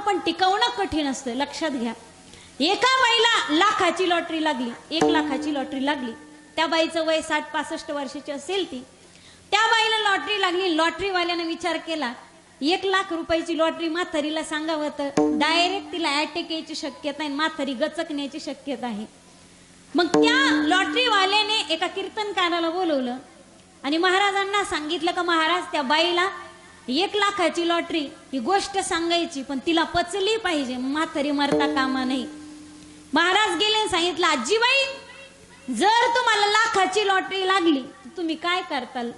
पण टिकवणं कठीण असतं लक्षात घ्या. एका बाईला लाखाची लॉटरी लागली एक लाखाची लॉटरी लागली. त्या बाईचं वय साठ पासष्ट वर्षाची असेल ती. त्या बाईला लॉटरी लागली लॉटरीवाल्याने विचार केला एक लाख रुपयाची लॉटरी म्हातारीला सांगावं तर डायरेक्ट तिला अटॅक यायची शक्यता आहे म्हातारी गचकण्याची शक्यता आहे. मग त्या लॉटरीवाल्याने एका कीर्तनकाराला बोलवलं आणि महाराजांना सांगितलं का महाराज त्या बाईला एक लाखाची लॉटरी ही गोष्ट सांगायची पण तिला पचली पाहिजे. म्हातारी मरता कामा नाही महाराज गेले सांगितलं आजीबाई जर तुम्हाला लाखाची लॉटरी लागली तर तुम्ही काय करताल?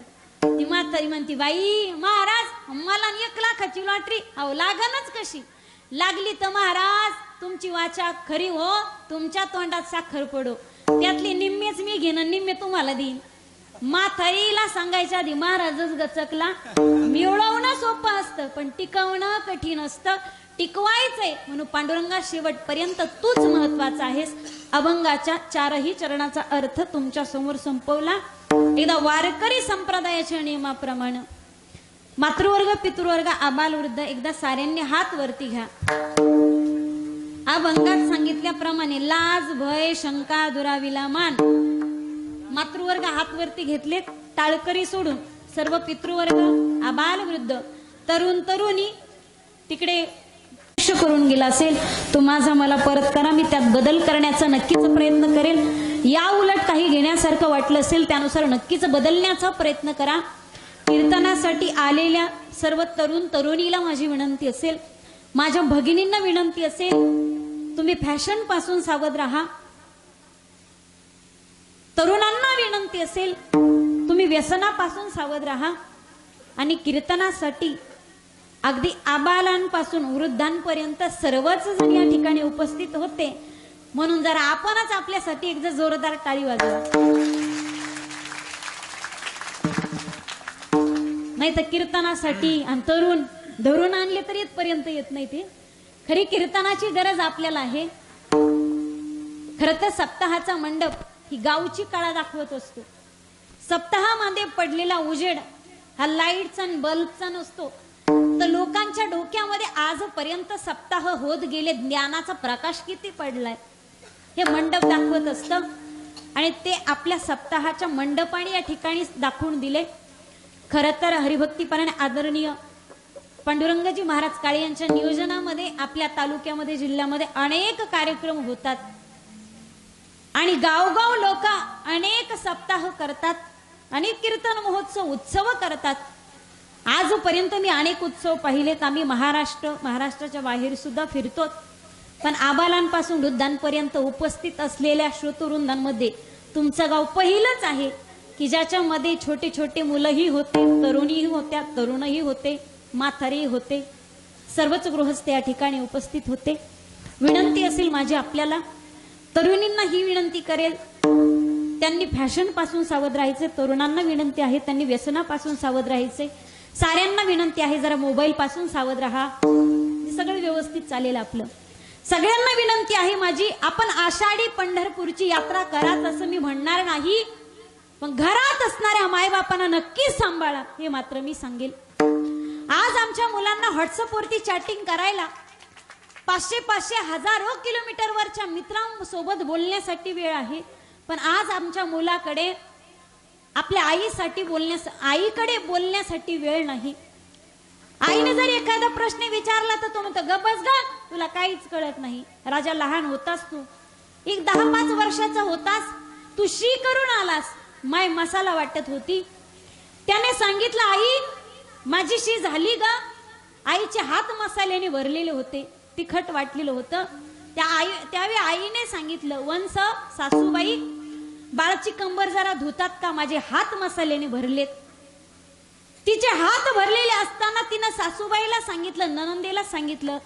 ती म्हातारी म्हणती बाई महाराज मला एक लाखाची लॉटरी अहो लागनच कशी? लागली तर महाराज तुमची वाचा खरी हो तुमच्या तोंडात साखर पडो. त्यातली निम्मेच मी घेणं निम्मे तुम्हाला देईन. म्हातारीला सांगायच्या आधी महाराजच गचकला. मिळवणं सोपं असतं पण टिकवणं कठीण असतं. टिकवायचंय म्हणून पांडुरंगा शेवटपर्यंत तूच महत्त्वाचा आहेस. अभंगाच्या चारही चरणाचा अर्थ तुमच्यासमोर संपवला. एकदा वारकरी संप्रदायाच्या नियमाप्रमाणे. मातृवर्ग पितृवर्ग आबाल वृद्ध एकदा साऱ्यांनी हात वरती घ्या. अभंगात सांगितल्याप्रमाणे लाज भय शंका दुराविला मान. मातृवर्ग हातवरती घेतलेत टाळकरी सोडून सर्व पितृवर्ग आबाल वृद्ध. तरुण तरुणी तिकडे करून गेला असेल तो माझा मला परत करा मी त्यात बदल करण्याचा नक्कीच प्रयत्न करेल. या उलट काही घेण्यासारखं वाटलं असेल त्यानुसार नक्कीच बदलण्याचा प्रयत्न करा. कीर्तनासाठी आलेल्या सर्व तरुण तरुणीला माझी विनंती असेल. माझ्या भगिनींना विनंती असेल तुम्ही फॅशनपासून सावध राहा. तरुणांना विनंती असेल तुम्ही व्यसनापासून सावध राहा आणि कीर्तनासाठी अगदी आबालांपासून वृद्धांपर्यंत सर्वच जण या ठिकाणी उपस्थित होते. म्हणून जरा आपणच आपल्यासाठी एकदा जोरदार टाळी वाजवा. नाही तर कीर्तनासाठी आणि तरुण धरून आणले तरी इथपर्यंत येत नाही ते. खरी कीर्तनाची गरज आपल्याला आहे. खर तर सप्ताहाचा मंडप ही गावची काळा दाखवत असतो. सप्ताहामध्ये पडलेला उजेड हा लाईटचा आणि बल्बचा नसतो. तर लोकांच्या डोक्यामध्ये आजपर्यंत सप्ताह होत गेले ज्ञानाचा प्रकाश किती पडलाय? हे मंडप दाखवत असतं. आणि ते आपल्या सप्ताहाच्या मंडपाने या ठिकाणी दाखवून दिले. खर तर हरिभक्तीपरायण आदरणीय पांडुरंगजी महाराज काळे यांच्या नियोजनामध्ये आपल्या तालुक्यामध्ये जिल्ह्यामध्ये अनेक कार्यक्रम होतात. आणि गावगाव लोक अनेक सप्ताह करतात अनेक कीर्तन महोत्सव उत्सव करतात. आजपर्यंत मी अनेक उत्सव पाहिलेत आम्ही महाराष्ट्र महाराष्ट्राच्या बाहेर सुद्धा फिरतो. पण आबालांपासून वृद्धांपर्यंत उपस्थित असलेल्या श्रोतवृंदांमध्ये तुमचं गाव पहिलंच आहे की ज्याच्यामध्ये छोटे छोटे मुलंही होते तरुणीही होत्या तरुणही होते म्हातारेही होते. सर्वच गृहस्थ या ठिकाणी उपस्थित होते. विनंती असेल माझी आपल्याला तरुणींना ही विनंती करेल. त्यांनी फॅशनपासून सावध राहायचे तरुणांना विनंती आहे त्यांनी व्यसनापासून सावध राहायचे. साऱ्यांना विनंती आहे जरा मोबाईल पासून सावध राहा. सगळं व्यवस्थित चालेल आपलं. सगळ्यांना विनंती आहे माझी आपण आषाढी पंढरपूरची यात्रा कराच असं मी म्हणणार नाही. पण घरात असणाऱ्या मायबापांना नक्कीच सांभाळा हे मात्र मी सांगेल. आज आमच्या मुलांना व्हॉट्सअपवरती चॅटिंग करायला पाचशे पाचशे हजारो किलोमीटरवरच्या मित्रांसोबत बोलण्यासाठी वेळ आहे. पण आज आमच्या मुलाकडे आपल्या आईसाठी बोलण्यास आईकडे बोलण्यासाठी वेळ नाही. आईने जर एखादा प्रश्न विचारला तर तो म्हणतो गबस ग तुला काहीच कळत नाही. राजा लहान होतास तू. एक दहा पाच वर्षाचा होतास. तू शी करून आलास. माय मसाला वाटत होती. त्याने सांगितलं आई माझी शी झाली ग. आईचे हात मसाल्याने भरलेले होते. तिखट वाटलेलं होतं. त्या आई त्यावेळी आईने सांगितलं वंस सासूबाई बाळाची कंबर जरा धुतात का? माझे हात मसाल्याने भरलेत. तिचे हात भरलेले असताना तिनं सासूबाईला सांगितलं ननंदेला सांगितलं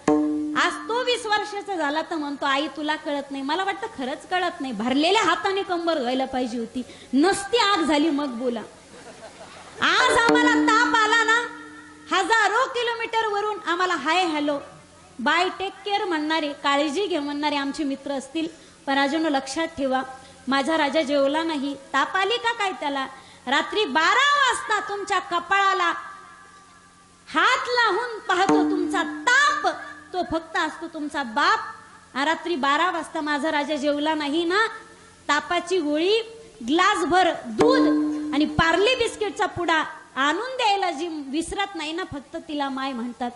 आज तो वीस वर्षाचा झाला तर म्हणतो आई तुला कळत नाही. मला वाटतं खरंच कळत नाही. भरलेल्या हाताने कंबर व्हायला पाहिजे होती. नसती आग झाली मग बोला. आज आम्हाला ताप आला ना हजारो किलोमीटर वरून आम्हाला hi hello bye take care म्हणणारे काळजी घे म्हणणारे आमचे मित्र असतील. पण लक्षात ठेवा माझा राजा जेवला नाही. ताप आली का काय त्याला? रात्री बारा वाजता तुमच्या कपाळाला हात लावून पाहतो तुमचा ताप. तो फक्त असतो तुमचा बाप. रात्री बारा वाजता माझा राजा जेवला नाही ना? तापाची गोळी ग्लासभर दूध आणि पार्ले बिस्किटचा पुडा आणून द्यायला जी विसरत नाही ना फक्त तिला माय म्हणतात.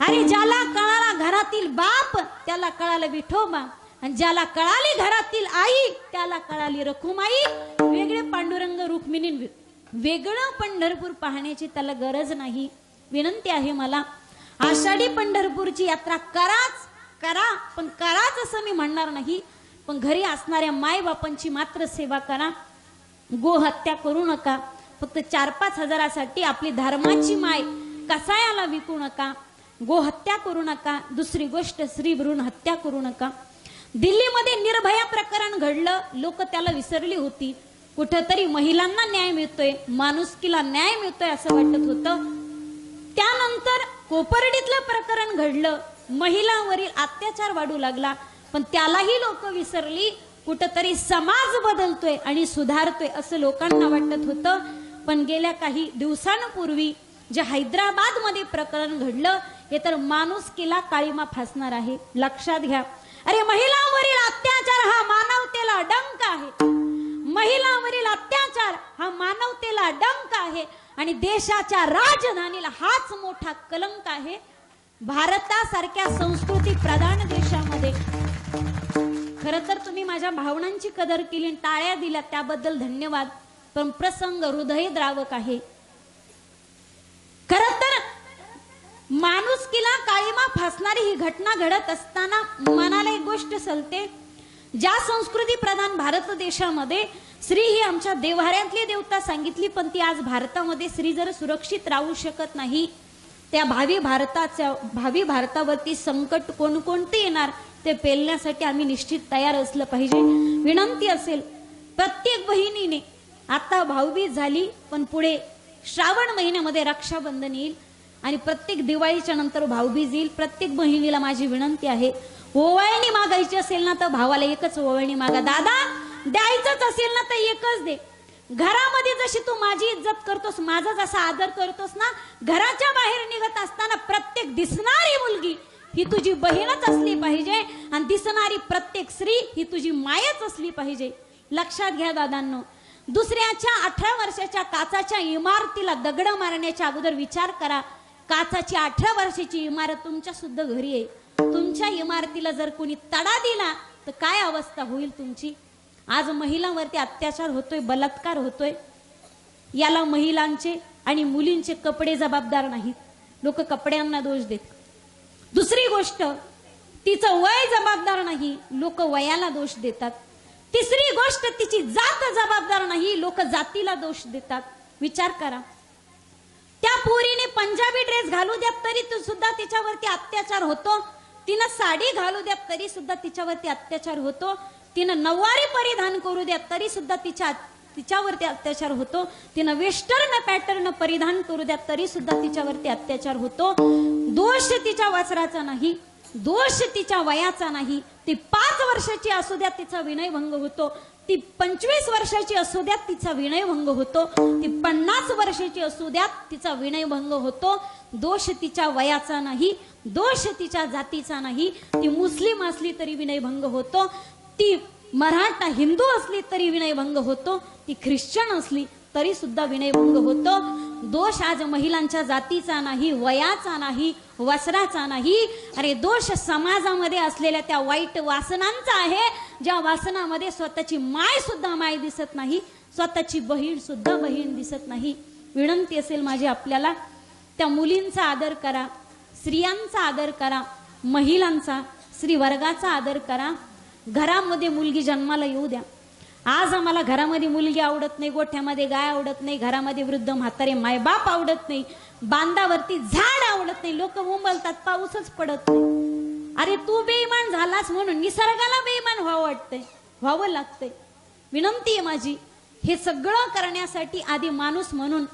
अरे ज्याला कळाला घरातील बाप त्याला कळालं विठोबा. आणि ज्याला कळाली घरातील आई त्याला कळाली रखुमाई. वेगळे पांडुरंग रुक्मिणी वेगळं पंढरपूर पाहण्याची त्याला गरज नाही. विनंती आहे मला आषाढी पंढरपूरची यात्रा कराच करा पण कराच असं मी म्हणणार नाही. पण घरी असणाऱ्या माय बापांची मात्र सेवा करा. गो हत्या करू नका. फक्त चार पाच हजारासाठी आपली धर्माची माय कसायाला विकू नका. गोहत्या करू नका. दुसरी गोष्ट स्त्री हत्या करू नका. दिल्लीमध्ये निर्भया प्रकरण घडलं. लोक त्याला विसरली होती. कुठंतरी महिलांना न्याय मिळतोय माणुसकीला न्याय मिळतोय असं वाटत होतं. त्यानंतर कोपर्डीतलं प्रकरण घडलं. महिलांवरील अत्याचार वाढू लागला. पण त्यालाही लोक विसरली. कुठंतरी समाज बदलतोय आणि सुधारतोय असं लोकांना वाटत होतं. पण गेल्या काही दिवसांपूर्वी जे हैदराबादमध्ये प्रकरण घडलं हे तर माणुसकीला काळीमा फासणार आहे. लक्षात घ्या. अरे महिलांवरील अत्याचार हा मानवतेला डंक आहे. महिलांवरील अत्याचार हा मानवतेला डंक आहे. आणि देशाच्या राजधानीला हाच मोठा कलंक आहे. भारतासारख्या संस्कृती प्रधान देशामध्ये. खर तर तुम्ही माझ्या भावनांची कदर केली आणि टाळ्या दिल्या त्याबद्दल धन्यवाद. पण प्रसंग हृदयद्रावक आहे खर तर माणुसकीला काळीमा फासणारी ही घटना घडत असताना मनाला एक गोष्ट सलते. ज्या संस्कृती प्रधान भारत देशामध्ये स्त्री ही आमच्या देव्हाऱ्यातली देवता सांगितली पण ती आज भारतामध्ये स्त्री जर सुरक्षित राहू शकत नाही त्या भावी भारताच्या भावी भारतावरती संकट कोणकोणते येणार ते पेलण्यासाठी आम्ही निश्चित तयार असलं पाहिजे. विनंती असेल प्रत्येक बहिणीने आता भाऊबीज झाली पण पुढे श्रावण महिन्यामध्ये रक्षाबंधन येईल आणि प्रत्येक दिवाळीच्या नंतर भाऊबीज येईल. प्रत्येक बहिणीला माझी विनंती आहे ओवाळणी मागायची असेल ना तर भावाला एकच ओवाळणी मागा. दादा द्यायचंच असेल ना तर एकच दे. घरामध्ये जशी तू माझी इज्जत करतोस माझा जसा आदर करतोस ना घराच्या बाहेर निघत असताना प्रत्येक दिसणारी मुलगी ही तुझी बहीणच असली पाहिजे आणि दिसणारी प्रत्येक स्त्री ही तुझी मायच असली पाहिजे. लक्षात घ्या दादांनो दुसऱ्याच्या अठरा वर्षाच्या काचाच्या इमारतीला दगड मारण्याच्या अगोदर विचार करा. काचाची अठरा वर्षाची इमारत तुमच्या सुद्धा घरी आहे. तुमच्या इमारतीला जर कोणी तडा दिला तर काय अवस्था होईल तुमची? आज महिलांवरती अत्याचार होतोय बलात्कार होतोय. याला महिलांचे आणि मुलींचे कपडे जबाबदार नाहीत. लोक कपड्यांना दोष देत दुसरी गोष्ट तिचं वय जबाबदार नाही लोक वयाला दोष देतात. तिसरी गोष्ट तिची जात जबाबदार नाही लोक जातीला दोष देतात. विचार करा. त्या पोरीने पंजाबी ड्रेस घालू द्या तरी सुद्धा तिच्यावरती अत्याचार होतो. तिनं साडी घालू द्या तरी सुद्धा तिच्यावरती अत्याचार होतो. तिनं नऊवारी परिधान करू द्यात तरी सुद्धा तिच्या तिच्यावरती अत्याचार होतो. तिनं वेस्टर्न पॅटर्न परिधान करू द्या तरी सुद्धा तिच्यावरती अत्याचार होतो. दोष तिच्या वस्त्राचा नाही दोष तिच्या वयाचा नाही. ती पाच वर्षाची असू द्या तिचा विनयभंग होतो. ती पंचवीस वर्षाची असू द्यात तिचा विनयभंग होतो. ती पन्नास वर्षाची असू द्यात तिचा विनयभंग होतो. दोष तिच्या वयाचा नाही दोष तिच्या जातीचा नाही. ती मुस्लिम असली तरी विनयभंग होतो. ती मराठा हिंदू असली तरी विनयभंग होतो. ती ख्रिश्चन असली तरी सुद्धा विनयभंग होतो. दोष आज महिलांच्या जातीचा नाही वयाचा नाही वस्त्राचा नाही. अरे दोष समाजामध्ये असलेल्या त्या वाईट वासनांचा आहे ज्या वासनामध्ये स्वतःची माय सुद्धा माय दिसत नाही स्वतःची बहीण सुद्धा बहीण दिसत नाही. विनंती असेल माझी आपल्याला त्या मुलींचा आदर करा स्त्रियांचा आदर करा महिलांचा स्त्री वर्गाचा आदर करा. घरामध्ये मुलगी जन्माला येऊ द्या. आज आम्हाला घरामध्ये मुलगी आवडत नाही गोठ्यामध्ये गाय आवडत नाही घरामध्ये वृद्ध म्हातारे मायबाप आवडत नाही बांधावरती झाड आवडत नाही लोक उंबलतात पाऊसच पडत नाही. अरे तू बेईमान झालास म्हणून निसर्गाला बेईमान व्हावं वाटतंय व्हावं लागतंय. विनंती आहे माझी हे सगळं करण्यासाठी आधी माणूस म्हणून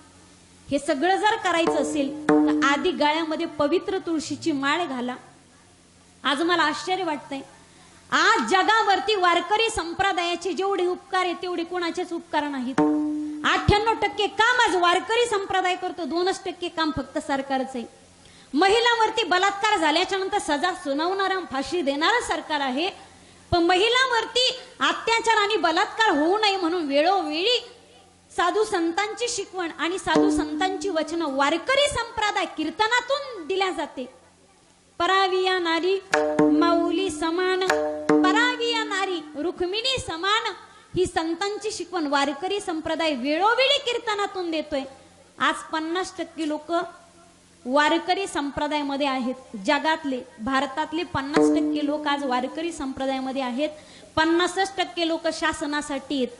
हे सगळं जर करायचं असेल तर आधी गाळ्यामध्ये पवित्र तुळशीची माळ घाला. आज मला आश्चर्य वाटतंय आज जगावरती वारकरी संप्रदायाचे जेवढे उपकार आहे तेवढे कोणाचेच उपकार नाहीत. अठ्ठ्याण्णव टक्के काम आज वारकरी संप्रदाय करतो दोनच टक्के काम फक्त सरकारच आहे. महिलांवरती बलात्कार झाल्याच्यानंतर सजा सुनावणारा फाशी देणारं सरकार आहे. पण महिलांवरती अत्याचार आणि बलात्कार होऊ नये म्हणून वेळोवेळी साधू संतांची शिकवण आणि साधू संतांची वचनं वारकरी संप्रदाय कीर्तनातून दिल्या जाते. पराविया नारी माऊली समान पराविया नारी रुक्मिणी समान. ही संतांची शिकवण वारकरी संप्रदाय वेळोवेळी कीर्तनातून देतोय. आज पन्नास टक्के लोक वारकरी संप्रदायामध्ये आहेत. जगातले भारतातले पन्नास टक्के लोक आज वारकरी संप्रदायामध्ये आहेत. पन्नासच टक्के लोक शासनासाठी आहेत.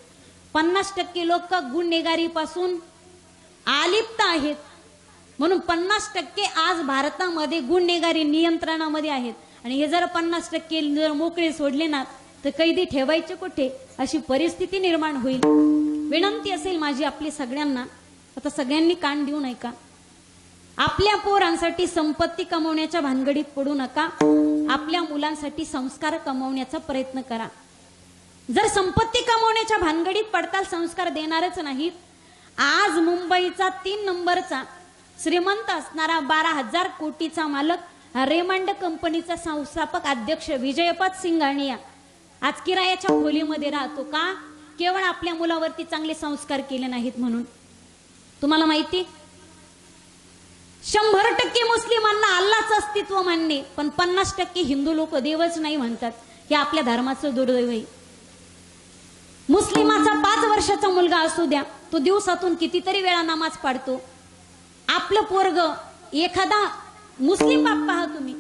पन्नास टक्के लोक गुन्हेगारीपासून आलिप्त आहेत. म्हणून पन्नास टक्के आज भारतामध्ये गुन्हेगारी नियंत्रणामध्ये आहेत. आणि हे जर पन्नास टक्के जर मोकळे सोडले ना तर कैदी ठेवायचे कुठे? अशी परिस्थिती निर्माण होईल. विनंती असेल माझी आपली सगळ्यांना. आता सगळ्यांनी कान देऊ नये का? आपल्या पोरांसाठी संपत्ती कमवण्याच्या भानगडीत पडू नका. आपल्या मुलांसाठी संस्कार कमवण्याचा प्रयत्न करा. जर संपत्ती कमवण्याच्या भानगडीत पडताल संस्कार देणारच नाहीत. आज मुंबईचा तीन नंबरचा श्रीमंत असणारा बारा हजार कोटीचा मालक रेमंड कंपनीचा संस्थापक अध्यक्ष विजयपत सिंगाणिया आज किरायाच्या खोलीमध्ये राहतो का? केवळ आपल्या मुलावरती चांगले संस्कार केले नाहीत म्हणून. तुम्हाला माहिती? शंभर टक्के मुस्लिमांना अल्लाच अस्तित्व मानणे पण पन्नास टक्के हिंदू लोक देवच नाही म्हणतात. हे आपल्या धर्माचं दुर्दैव आहे. मुस्लिमाचा पाच वर्षाचा मुलगा असू द्या तो दिवसातून कितीतरी वेळा नमाज पाडतो. आपलं पोरग एखादा मुस्लिम बाप पहा तुम्ही.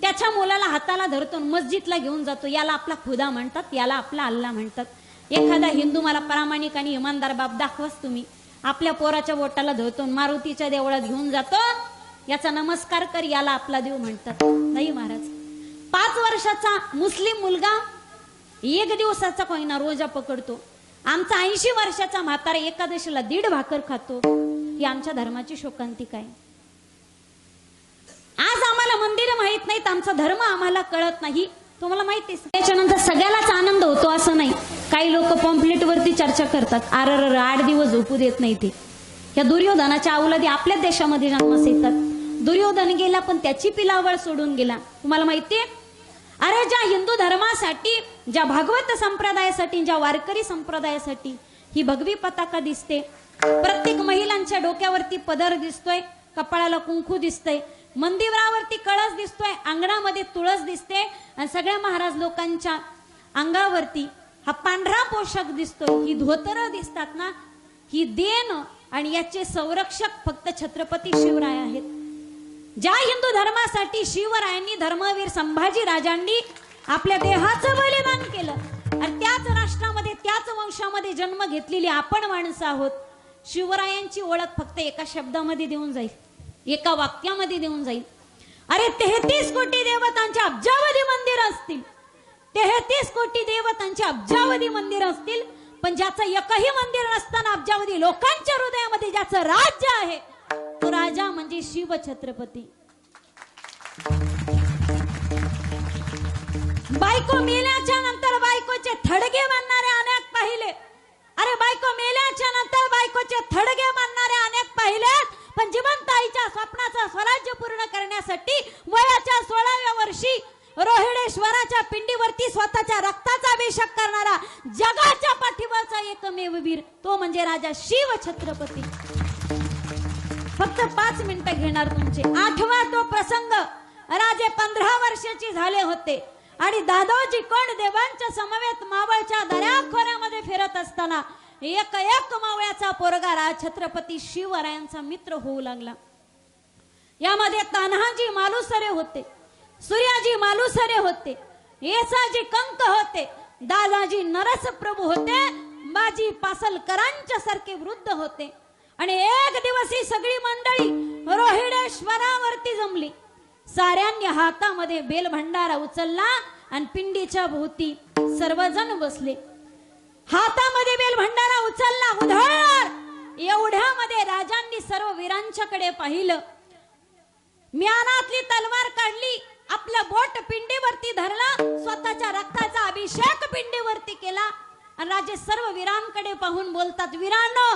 त्याच्या मुलाला हाताला धरतो मस्जिदला घेऊन जातो. याला आपला खुदा म्हणतात याला आपला अल्ला म्हणतात. एखादा हिंदू मला प्रामाणिक आणि इमानदार बाप दाखवाच तुम्ही. आपल्या पोराच्या बोटाला धरतो मारुतीच्या देवळात घेऊन जातो. याचा नमस्कार कर याला आपला देव म्हणतात. नाही महाराज. पाच वर्षाचा मुस्लिम मुलगा एक दिवसाचा कोयना रोजा पकडतो. आमचा ऐंशी वर्षाचा म्हातारा एकादशीला दीड भाकर खातो. ही आमच्या धर्माची शोकांतिका आहे. आज आम्हाला मंदिर माहीत नाहीत आमचा धर्म आम्हाला कळत नाही. तुम्हाला माहिती आहे. त्याच्यानंतर सगळ्यालाच आनंद होतो असं नाही. काही लोक पॉम्पलेट वरती चर्चा करतात. आर आर आठ दिवस झोपू देत नाही ते. या दुर्योधनाच्या अवलादी आपल्याच देशामध्ये जन्मास येतात. दुर्योधन गेला पण त्याची पिलावळ सोडून गेला. तुम्हाला माहितीये अरे ज्या हिंदू धर्मासाठी ज्या भागवत संप्रदायासाठी ज्या वारकरी संप्रदायासाठी ही भगवी पताका दिसते. प्रत्येक महिलांच्या डोक्यावरती पदर दिसतोय कपाळाला कुंकू दिसतंय. मंदिरावरती कळस दिसतोय अंगणामध्ये तुळस दिसते आणि सगळ्या महाराज लोकांच्या अंगावरती हा पांढरा पोशाख दिसतोय. ही धोतर दिसतात ना ही देण आणि याचे संरक्षक फक्त छत्रपती शिवराय आहेत. ज्या हिंदू धर्मासाठी शिवरायांनी धर्मवीर संभाजी राजांनी आपल्या देहाचं बलिदान केलं आणि त्याच राष्ट्रामध्ये त्याच वंशामध्ये जन्म घेतलेली आपण माणसं आहोत. शिवरायांची ओळख फक्त एका शब्दामध्ये देऊन जाईल. एका वाक्यामध्ये देऊन जाईल. अरे तेहतीस कोटी देवतांचे अब्जावधी मंदिर असतील. तेहतीस कोटी देवतांचे अब्जावधी मंदिर असतील पण ज्याचं एकही मंदिर नसताना अब्जावधी लोकांच्या हृदयामध्ये ज्याचं राज्य आहे तो राजा म्हणजे शिव छत्रपती. बायको मेल्याच्या नंतर बायकोचे थडगे बांधणारे अनेक पाहिले. अरे बायको मेल्याच्या नंतर बायकोचे थडगे बांधणारे अनेक पाहिलेत पण जिवंत आईच्या स्वप्नाचं स्वराज्य पूर्ण करण्यासाठी वयाच्या सोळाव्या वर्षी रोहिडेश्वराच्या पिंडीवरती स्वतःच्या रक्ताचा अभिषेक करणारा जगाच्या पाठीवरचा एकमेव वीर तो म्हणजे राजा शिव छत्रपती. फक्त पाच मिनिटं घेणार तुमचे. आठवा तो प्रसंग. राजे पंधरा वर्षाची झाले होते आणि दादोजी कोण देवांच्या समवेत मावळच्या दऱ्याखोऱ्यामध्ये फिरत असताना एक एक मावळ्याचा पोरगा राज छत्रपती शिवरायांचा मित्र होऊ लागला. यामध्ये तान्हाजी मालुसरे होते सूर्याजी मालुसरे होते येसाजी कंक होते दादाजी नरस प्रभू होते बाजी पासलकरांच्या सारखे वृद्ध होते. आणि एक दिवस ही सगळी मंडळी रोहिडेश्वरावरती जमली. साऱ्यांनी हातामध्ये बेल भंडारा उचलला आणि पिंडीच्या भोवती सर्वजण बसले. हातामध्ये बेल भंडारा उचलला उधळणार. एवढ्यामध्ये राजांनी सर्व वीरांच्याकडे पाहिलं. म्यानातली तलवार काढली आपलं बोट पिंडीवरती धरलं स्वतःच्या रक्ताचा अभिषेक पिंडीवरती केला. आणि राजे सर्व वीरांकडे पाहून बोलतात वीरांनो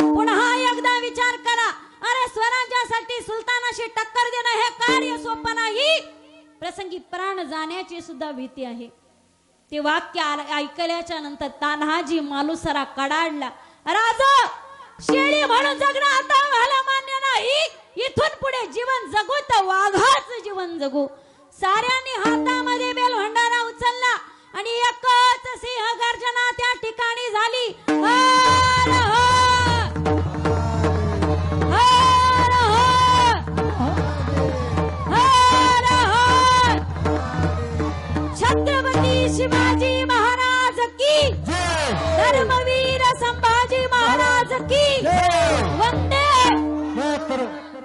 पुन्हा एकदा विचार करा. अरे स्वराज्यासाठी सुलतानाशी टक्कर देणं हे कार्य सोपं नाही. प्रसंगी प्राण जाण्याची सुद्धा भीती आहे. ते वाक्य ऐकल्याच्या नंतर तान्हाजी मालुसरा कडाडला राजा शेळी म्हणून जगणं आता मला मान्य नाही. इथून पुढे जीवन जगू तर वाघाच जीवन जगू. साऱ्यांनी हातामध्ये बेल भंडारा उचलला आणि एकच सिंह गर्जना त्या ठिकाणी झाली. शिवाजी महाराज की? धर्मवीर संभाजी महाराज की? वंदे!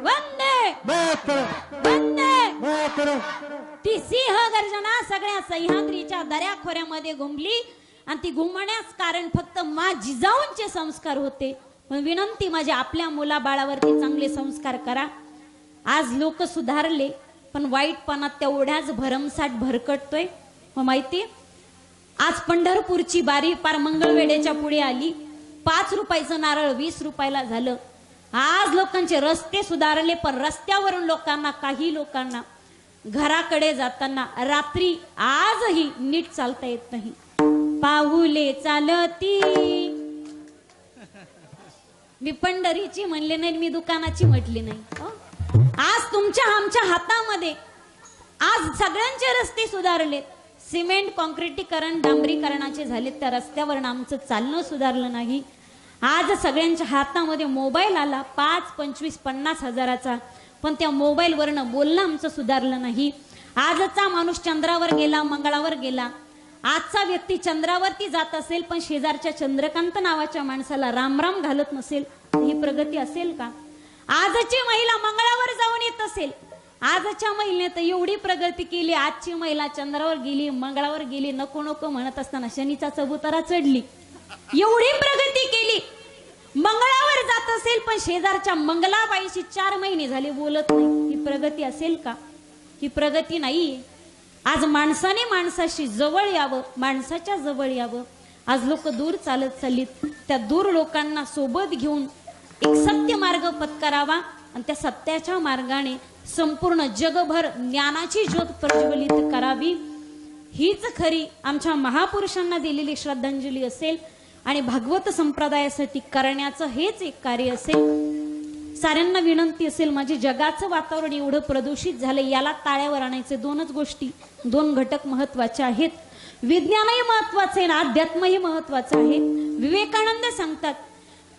वंदे! वंदे! ती सिंह गर्जना सगळ्या सह्याद्रीच्या दऱ्याखोऱ्यामध्ये घुमली आणि ती घुमण्यास कारण फक्त मा जिजाऊंचे संस्कार होते. पण विनंती माझी आपल्या मुलाबाळावरती चांगले संस्कार करा. आज लोक सुधारले पण वाईटपणा तेवढ्याच भरमसाठ भरकटतोय. मग माहिती आज पंढरपूरची बारी पार मंगळवेड्याच्या पुढे आली. पाच रुपयाचं नारळ वीस रुपयाला झालं. आज लोकांचे रस्ते सुधारले पण रस्त्यावरून लोकांना काही लोकांना घराकडे जाताना रात्री आजही नीट चालता येत नाही. पाहुले चालती. मी पंढरीची म्हणले नाही मी दुकानाची म्हटली नाही. हो? आज तुमच्या आमच्या हातामध्ये आज सगळ्यांचे रस्ते सुधारलेत. सिमेंट कॉन्क्रिटीकरण डांबरीकरणाचे झाले त्या रस्त्यावरनं आमचं चालणं सुधारलं नाही. आज सगळ्यांच्या हातामध्ये मोबाईल आला पाच पंचवीस पन्नास हजाराचा. पण त्या मोबाईलवरनं बोलणं आमचं सुधारलं नाही. आजचा माणूस चंद्रावर गेला मंगळावर गेला. आजचा व्यक्ती चंद्रावरती जात असेल पण शेजारच्या चंद्रकांत नावाच्या माणसाला रामराम घालत नसेल ही प्रगती असेल का? आजची महिला मंगळावर जाऊन येत असेल आजच्या महिलेने तर एवढी प्रगती केली. आजची महिला चंद्रावर गेली मंगळावर गेली नको नको म्हणत असताना शनीचा चबुतारा चढली. एवढी प्रगती केली. मंगळावर जात असेल पण शेजारच्या मंगलाबाईशी चार महिने झाले बोलत नाही. ही प्रगती असेल का? ही प्रगती नाही. आज माणसाने माणसाशी जवळ यावं माणसाच्या जवळ यावं. आज लोक दूर चालत चाललीत. त्या दूर लोकांना सोबत घेऊन एक सत्य मार्ग पत्करावा आणि त्या सत्याच्या मार्गाने संपूर्ण जगभर ज्ञानाची ज्योत प्रज्वलित करावी. हीच खरी आमच्या महापुरुषांना दिलेली श्रद्धांजली असेल आणि भागवत संप्रदायासाठी करण्याचं हेच एक कार्य असेल. साऱ्यांना विनंती असेल माझे जगाचं वातावरण एवढं प्रदूषित झालं याला ताळ्यावर आणायचे दोनच गोष्टी दोन घटक महत्त्वाचे आहेत. विज्ञानही महत्वाचं आहे आणि अध्यात्मही महत्वाचं आहे. विवेकानंद सांगतात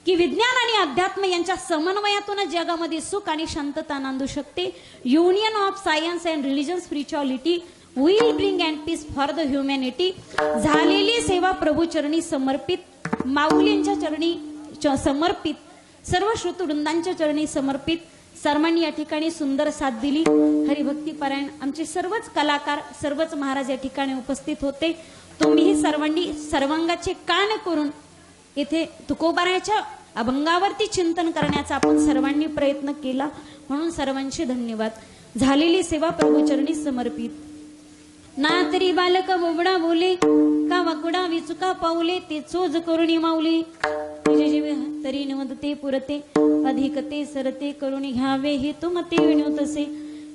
की विज्ञान आणि अध्यात्म यांच्या समन्वयातून जगामध्ये सुख आणि शांतता नांदू शकते. Union of science and religion spirituality will bring and peace for the humanity झालेली सेवा प्रभूचरणी समर्पित माऊलींच्या चरणी समर्पित सर्व श्रुतवृंदांच्या चरणी समर्पित सर्वांनी या ठिकाणी सुंदर साथ दिली. हरिभक्ती परायण आमचे सर्वच कलाकार सर्वच महाराज या ठिकाणी उपस्थित होते. तुम्हीही सर्वांनी सर्वांगाचे कान करून येथे तुकोबाराच्या अभंगावरती चिंतन करण्याचा आपण सर्वांनी प्रयत्न केला. म्हणून सर्वांचे धन्यवाद. झालेली सेवा प्रभूचरणी समर्पित. ना तरी बालक बोबडा बोले का वाकुडा विचुका पाऊले ते चोज करुणी माऊली. तुझे जीव तरी निवदते पुरते अधिक ते सरते करुणी घ्यावे हे तुमते विनोतसे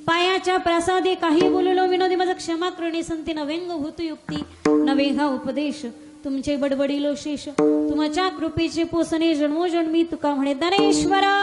पायाच्या प्रसादे काही बोललो विनोदी माझा क्षमा करणे संते नवेंग भूतयुक्ती युक्ती उपदेश तुमचे बडबडिलो शेष तुमच्या कृपेचे पोसणे जन्मोजन्मी तुका म्हणे दरेश्वरा